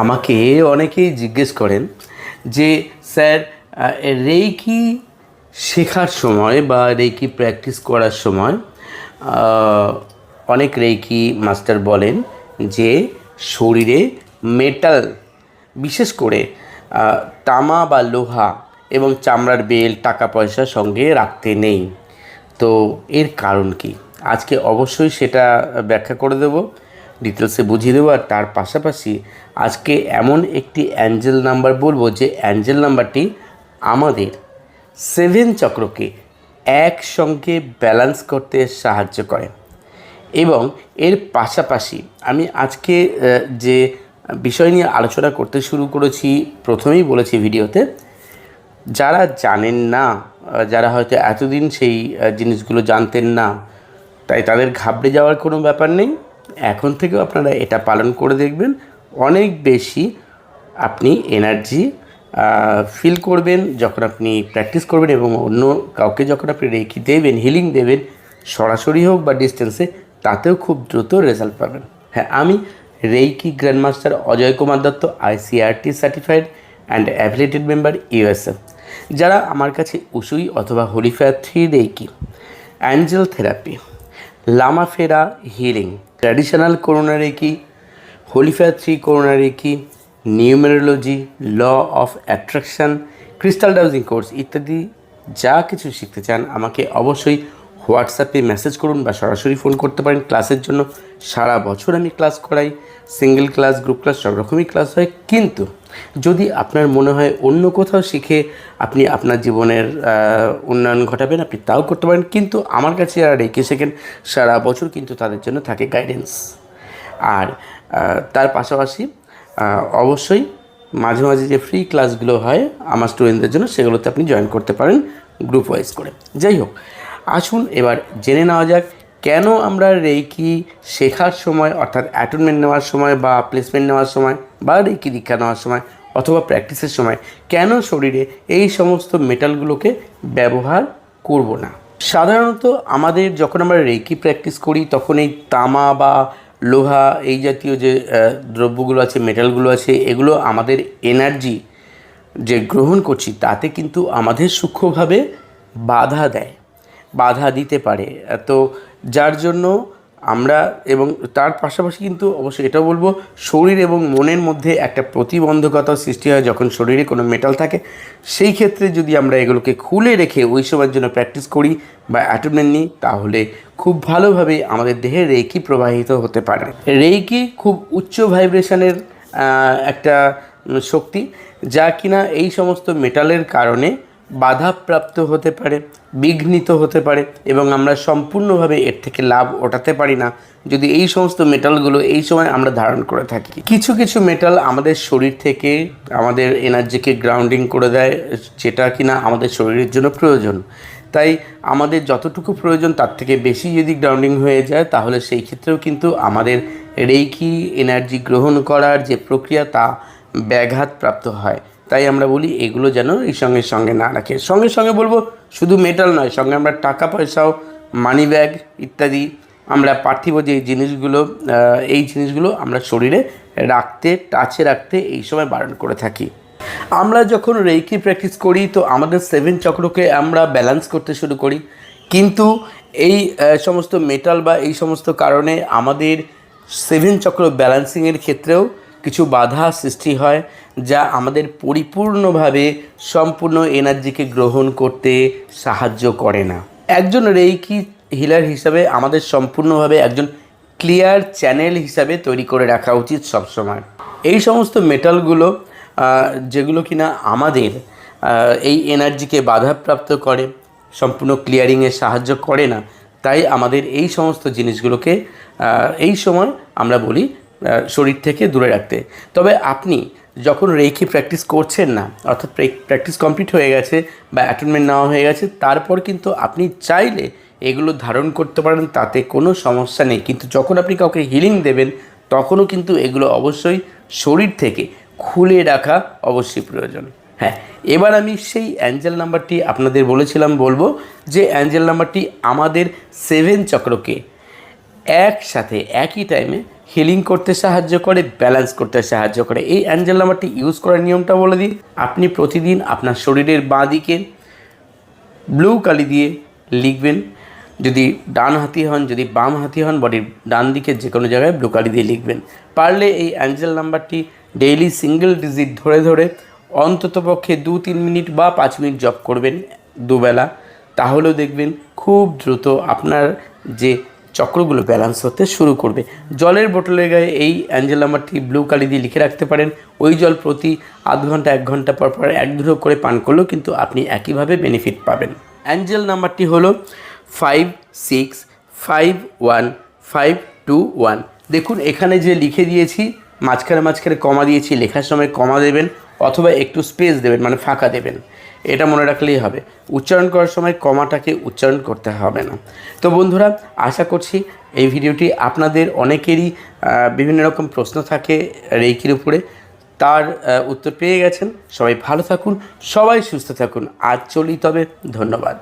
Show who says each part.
Speaker 1: আমাকে অনেকেই জিজ্ঞেস করেন যে, স্যার রেইকি শেখার সময় বা রেইকি প্র্যাকটিস করার সময় অনেক রেইকি মাস্টার বলেন যে, শরীরে মেটাল, বিশেষ করে তামা বা লোহা এবং চামড়ার বেল, টাকা পয়সা সঙ্গে রাখতে নেই। তো এর কারণ কি? আজকে অবশ্যই সেটা ব্যাখ্যা করে দেব। ডিটেলসে বুঝিয়ে দেবো, আর তার পাশাপাশি আজকে এমন একটি অ্যাঞ্জেল নাম্বার বলব যে অ্যাঞ্জেল নাম্বারটি আমাদের সেভেন চক্রকে একসঙ্গে ব্যালেন্স করতে সাহায্য করে। এবং এর পাশাপাশি আমি আজকে যে বিষয় নিয়ে আলোচনা করতে শুরু করেছি, প্রথমেই বলেছি ভিডিওতে, যারা জানেন না যারা হয়তো এতদিন সেই জিনিসগুলো জানতেন না, তাই তাদের ঘাবড়ে যাওয়ার কোনো ব্যাপার নেই। এখন থেকেও আপনারা এটা পালন করে দেখবেন। অনেক বেশি আপনি এনার্জি ফিল করবেন, যখন আপনি প্র্যাকটিস করবেন এবং অন্য কাউকে যখন আপনি রেখি দেবেন হিলিং দেবেন, সরাসরি হোক বা ডিস্টেন্সে তাতেও খুব দ্রুত রেজাল্ট পাবেন। হ্যাঁ আমি reiki grandmaster Ajay Kumar Dutta ICRT certified and affiliated member USF যারা আমার কাছে উসুই অথবা holy fire three reiki angel therapy Lama Fera healing traditional corona কি holy fire three corona reiki numerology law of attraction crystal dowsing course ইত্যাদি যা কিছু শিখতে চান, আমাকে অবশ্যই হোয়াটসঅ্যাপে মেসেজ করুন বা সরাসরি ফোন করতে পারেন। ক্লাসের জন্য সারা বছর আমি ক্লাস করাই। সিঙ্গেল ক্লাস, গ্রুপ ক্লাস, সব রকমই ক্লাস হয়। কিন্তু যদি আপনার মনে হয় অন্য কোথাও শিখে আপনি আপনার জীবনের উন্নয়ন ঘটাবেন, আপনি তাও করতে পারেন। কিন্তু আমার কাছে যারা রেখে শেখেন, সারা বছর কিন্তু তাদের জন্য থাকে গাইডেন্স আর তার পাশাপাশি অবশ্যই মাঝে মাঝে যে ফ্রি ক্লাসগুলো হয়, আমার স্টুডেন্টদের জন্য সেগুলোতে আপনি জয়েন করতে পারেন গ্রুপ ওয়াইজ করে। যাই হোক আসুন, এবার জেনে নেওয়া যাক কেন আমরা রেইকি শেখার সময়, অর্থাৎ অ্যাটনমেন্ট নেওয়ার সময় বা প্লেসমেন্ট নেওয়ার সময় বা রেইকি দীক্ষা নেওয়ার সময় অথবা প্র্যাকটিসের সময় কেন শরীরে এই সমস্ত মেটালগুলোকে ব্যবহার করব না? সাধারণত আমাদের যখন আমরা রেকি প্র্যাকটিস করি, তখন এই তামা বা লোহা, এই জাতীয় যে দ্রব্যগুলো আছে মেটালগুলো আছে, এগুলো আমাদের এনার্জি যে গ্রহণ করছি, তাতে কিন্তু আমাদের সূক্ষ্মভাবে বাধা দেয়। বাধা দিতে পারে। তো যার জন্য আমরা এবং তার পাশাপাশি কিন্তু অবশ্যই এটাও বলব, শরীর এবং মনের মধ্যে একটা প্রতিবন্ধকতা সৃষ্টি হয় যখন শরীরে কোনো মেটাল থাকে। সেই ক্ষেত্রে যদি আমরা এগুলোকে খুলে রেখে ওই সময়ের জন্য প্র্যাকটিস করি বা অ্যাটেন্ডেন্ট নিই, তাহলে খুব ভালোভাবে আমাদের দেহে রেকি প্রবাহিত হতে পারে। রেকি খুব উচ্চ ভাইব্রেশনের একটা শক্তি যা কিনা এই সমস্ত মেটালের কারণে বাধাপ্রাপ্ত হতে পারে, বিঘ্নিত হতে পারে এবং আমরা সম্পূর্ণভাবে এর থেকে লাভ ওঠাতে পারি না। যদি এই সমস্ত মেটালগুলো এই সময় আমরা ধারণ করে থাকি, কিছু কিছু মেটাল আমাদের শরীর থেকে আমাদের এনার্জিকে গ্রাউন্ডিং করে দেয়, যেটা কিনা আমাদের শরীরের জন্য প্রয়োজন। তাই আমাদের যতটুকু প্রয়োজন, তার থেকে বেশি যদি গ্রাউন্ডিং হয়ে যায়, তাহলে সেই ক্ষেত্রেও কিন্তু আমাদের রেইকি এনার্জি গ্রহণ করার যে প্রক্রিয়া, তা ব্যাঘাত প্রাপ্ত হয়। তাই আমরা বলি এগুলো যেন এই সঙ্গে সঙ্গে না রাখে। সঙ্গে সঙ্গে বলব শুধু মেটাল নয়, সঙ্গে আমরা টাকা পয়সাও মানি ব্যাগ ইত্যাদি আমরা পার্থিব যে জিনিসগুলো এই জিনিসগুলো আমরা শরীরে রাখতে টাচে রাখতে এই সময় বারণ করে থাকি। আমরা যখন রেইকি প্র্যাকটিস করি তো আমাদের সেভেন চক্রকে আমরা ব্যালেন্স করতে শুরু করি। কিন্তু এই সমস্ত মেটাল বা এই সমস্ত কারণে আমাদের সেভেন চক্র ব্যালেন্সিংয়ের ক্ষেত্রেও কিছু বাধা সৃষ্টি হয় যা আমাদের পরিপূর্ণভাবে সম্পূর্ণ এনার্জিকে গ্রহণ করতে সাহায্য করে না। একজন রেইকি হিলার হিসাবে আমাদের সম্পূর্ণভাবে একজন ক্লিয়ার চ্যানেল হিসাবে তৈরি করে রাখা উচিত সবসময়। এই সমস্ত মেটালগুলো যেগুলো কিনা আমাদের এই এনার্জিকে বাধাপ্রাপ্ত করে, সম্পূর্ণ ক্লিয়ারিংয়ে সাহায্য করে না, তাই আমাদের এই সমস্ত জিনিসগুলোকে এই সময় আমরা বলি শরীর থেকে দূরে রাখতে। তবে আপনি যখন রেখি প্র্যাকটিস করছেন না, অর্থাৎ প্র্যাকটিস কমপ্লিট হয়ে গেছে বা অ্যাটেনমেন্ট নেওয়া হয়ে গেছে, তারপর কিন্তু আপনি চাইলে এগুলো ধারণ করতে পারেন, তাতে কোনো সমস্যা নেই। কিন্তু যখন আপনি কাউকে হিলিং দেবেন, তখনও কিন্তু এগুলো অবশ্যই শরীর থেকে খুলে রাখা অবশ্যই প্রয়োজন। হ্যাঁ এবার আমি সেই অ্যাঞ্জেল নাম্বারটি আপনাদের বলেছিলাম, বলব যে অ্যাঞ্জেল নাম্বারটি আমাদের সেভেন চক্রকে একসাথে, একই টাইমে হিলিং করতে সাহায্য করে ব্যালেন্স করতে সাহায্য করে। এই অ্যাঞ্জেল নাম্বারটি ইউজ করার নিয়মটা বলে দিই। আপনি প্রতিদিন আপনার শরীরের বাঁ দিকে ব্লু কালি দিয়ে লিখবেন। যদি ডান হাতি হন, যদি বাম হাতি হন বডির ডান দিকে যে কোনো জায়গায় ব্লু কালি দিয়ে লিখবেন। পারলে এই অ্যাঞ্জেল নাম্বারটি ডেইলি সিঙ্গেল ডিজিট ধরে ধরে অন্ততপক্ষে দু তিন মিনিট বা পাঁচ মিনিট জব করবেন দুবেলা। তাহলেও দেখবেন খুব দ্রুত আপনার যে চক্রগুলো ব্যালেন্স হতে শুরু করবে। জলের বোতলের গায়ে এই অ্যাঞ্জেল নাম্বারটি ব্লু কালি দিয়ে লিখে রাখতে পারেন। ওই জল প্রতি আধ ঘণ্টা, এক ঘণ্টা পর পর এক ধুলো করে পান করলেও কিন্তু আপনি একইভাবে বেনিফিট পাবেন। অ্যাঞ্জেল নাম্বারটি হলো five six five one five two one দেখুন, এখানে যে লিখে দিয়েছি, মাঝখানে মাঝখানে কমা দিয়েছি, লেখার সময় কমা দেবেন অথবা একটু স্পেস দেবেন মানে ফাঁকা দেবেন। এটা মনে রাখলেই হবে। উচ্চারণ করার সময় কমাটাকে উচ্চারণ করতে হবে না। তো বন্ধুরা, আশা করছি এই ভিডিওটি আপনাদের অনেকেরই বিভিন্ন রকম প্রশ্ন থাকে রেইকির উপরে। তার উত্তর পেয়ে গেছেন। সবাই ভালো থাকুন, সবাই সুস্থ থাকুন। আজ চলি তবে, ধন্যবাদ।